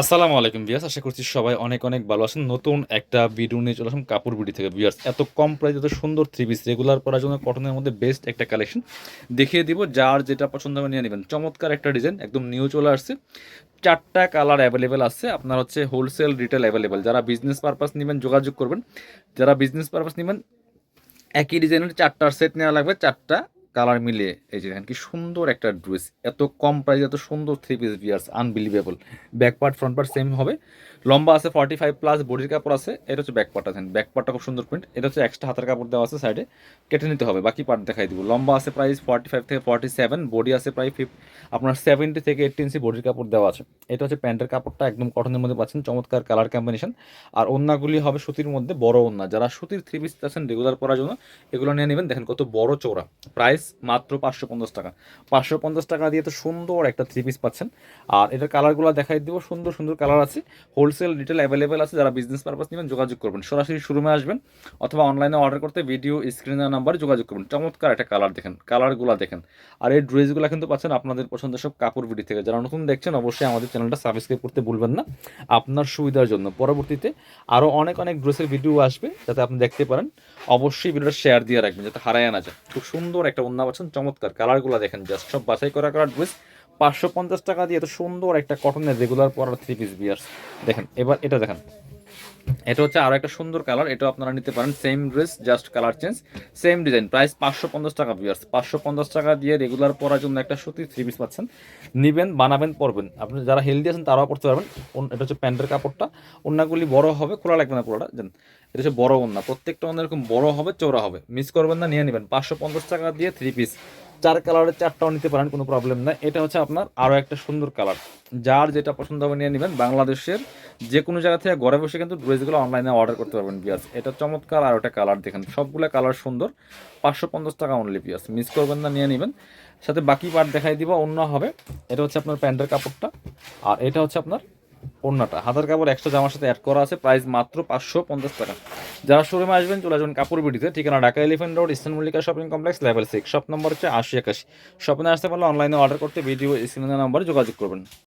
আসসালামু আলাইকুম বিয়াস আশা করছি সবাই অনেক অনেক ভালো আছেন। নতুন একটা ভিডিও নিয়ে চলে আসলাম কাপড় বিডি থেকে। বিয়ার্স এত কম প্রাইস এত সুন্দর থ্রি পিস রেগুলার পরার জন্য কটনের মধ্যে বেস্ট একটা কালেকশন দেখিয়ে দিব যার যেটা পছন্দ হবে নিয়ে নেবেন। চমৎকার একটা ডিজাইন একদম নিউ চলে আসছে। চারটা কালার অ্যাভেলেবেল আছে। আপনার হচ্ছে হোলসেল রিটেল অ্যাভেলেবেল যারা বিজনেস পারপাস নেবেন, যোগাযোগ করবেন। যারা বিজনেস পারপাস নেবেন, একই ডিজাইনের চারটার সেট নেওয়া লাগবে, চারটা কালার মিলিয়ে, এই যে দেখেন কি সুন্দর একটা ড্রেস, এত কম প্রাইস এত সুন্দর থ্রি পিস বিয়ার্স unbelievable back part front part same হবে। লম্বা আছে ফর্টি ফাইভ প্লাস বডির কাপড় আছে, এটা হচ্ছে ব্যাক পার্ট আছেন ব্যাক পার্টটা খুব সুন্দর প্রিন্ট এটা হচ্ছে এক্সট্রা হাতের কাপড় দেওয়া আছে সাইডে কেটে নিতে হবে, বাকি পার্ট দেখাই দিব। লম্বা আছে প্রাইস ফর্টি ফাইভ থেকে ফর্টি সেভেন বডি আছে প্রায় ফিফ আপনার সেভেন্টি থেকে এইটটি ইঞ্চি বডির কাপড় দেওয়া আছে। এটা হচ্ছে প্যান্টের কাপড়টা একদম কটনের মধ্যে পাচ্ছেন, চমৎকার কালার কম্বিনেশন আর ওন্নাগুলি হবে সুতির মধ্যে বড় ওন্না। যারা সুতির থ্রি পিস আছেন রেগুলার পরার জন্য, এগুলো নিয়ে নেবেন। দেখেন কত বড় চৌড়া প্রাইস মাত্র পাঁচশো পঞ্চাশ টাকা। পাঁচশো পঞ্চাশ টাকা দিয়ে তো সুন্দর একটা থ্রি পিস পাচ্ছেন। আর এটার কালারগুলো দেখাই দিব, সুন্দর সুন্দর কালার আছে। হোলসেল রিটেল অ্যাভেলেবেল আছে, যারা বিজনেস পারপাস নেবেন যোগাযোগ করবেন। সরাসরি শোরুমে আসবেন অথবা অনলাইনে অর্ডার করতে ভিডিও স্ক্রিনের নাম্বারে যোগাযোগ করবেন। চমৎকার একটা কালার দেখেন কালারগুলো দেখেন। আর এই ড্রেসগুলো কিন্তু পাচ্ছেন আপনাদের পছন্দের সব কাপড় বিডি থেকে। যারা নতুন দেখছেন, অবশ্যই আমাদের চ্যানেলটা সাবস্ক্রাইব করতে ভুলবেন না। আপনার সুবিধার জন্য। পরবর্তীতে আরও অনেক অনেক ড্রেসের ভিডিও আসবে, যাতে আপনি দেখতে পারেন। অবশ্যই ভিডিওটা শেয়ার দিয়ে রাখবেন, যাতে হারায় না যায়। খুব সুন্দর একটা অন্য পাচ্ছেন চমৎকার। কালারগুলো দেখেন জাস্ট সব বাছাই করা করা ড্রেস পাঁচশো পঞ্চাশ টাকা দিয়ে এত সুন্দর একটা কটনের রেগুলার পরার থ্রি পিস বিয়ার্স দেখেন, এবার এটা দেখেন। এটা হচ্ছে আরও একটা সুন্দর কালার এটা আপনারা নিতে পারেন। Same dress just colour change same design price পাঁচশো পঞ্চাশ টাকা বিয়ার্স পাঁচশো পঞ্চাশ টাকা দিয়ে রেগুলার পরার জন্য একটা সুতি থ্রি পিস পাচ্ছেন। নিবেন, বানাবেন, পরবেন। আপনি যারা হেলদি আছেন, তারাও পড়তে পারবেন। এটা হচ্ছে প্যান্টের কাপড়টা। অন্যগুলি বড় হবে, খোলা লাগবে না পুরোটা জান এটা হচ্ছে বড় ওন্না। প্রত্যেকটা অন্য এরকম বড় হবে চৌড়া হবে। মিস করবেন না, নিয়ে নেবেন। পাঁচশো পঞ্চাশ টাকা দিয়ে থ্রি পিস চার কালারের চারটাও নিতে পারেন, কোনো প্রবলেম নাই। এটা হচ্ছে আপনার আরও একটা সুন্দর কালার যার যেটা পছন্দ হবে নিয়ে নেবেন। বাংলাদেশের যে কোনো জায়গা থেকে ঘরে বসে কিন্তু ড্রেসগুলো অনলাইনে অর্ডার করতে পারবেন পিয়াস এটা চমৎকার আর একটা কালার দেখেন। সবগুলো কালার সুন্দর। পাঁচশো পঞ্চাশ টাকা অনলি পিয়াস মিস করবেন না, নিয়ে নেবেন। সাথে বাকি পার্ট দেখাই দিব, অন্য হবে। এটা হচ্ছে আপনার প্যান্টের কাপড়টা। আর এটা হচ্ছে আপনার ওড়নাটা। হাতার কাপড় এক্সট্রা জামার সাথে অ্যাড করা আছে প্রাইস মাত্র পাঁচশো পঞ্চাশ টাকা। যারা শোরুমে আসবেন, চলে আসবেন কাপড় বিটিতে ঠিকানা Dhaka Elephant Road Eastern Mallika Shopping Complex level six shop number হচ্ছে আশি একাশি। শপিং আসতে পারলে অনলাইনে অর্ডার করতে ভিডিও স্ক্রিনের নাম্বারে যোগাযোগ করবেন।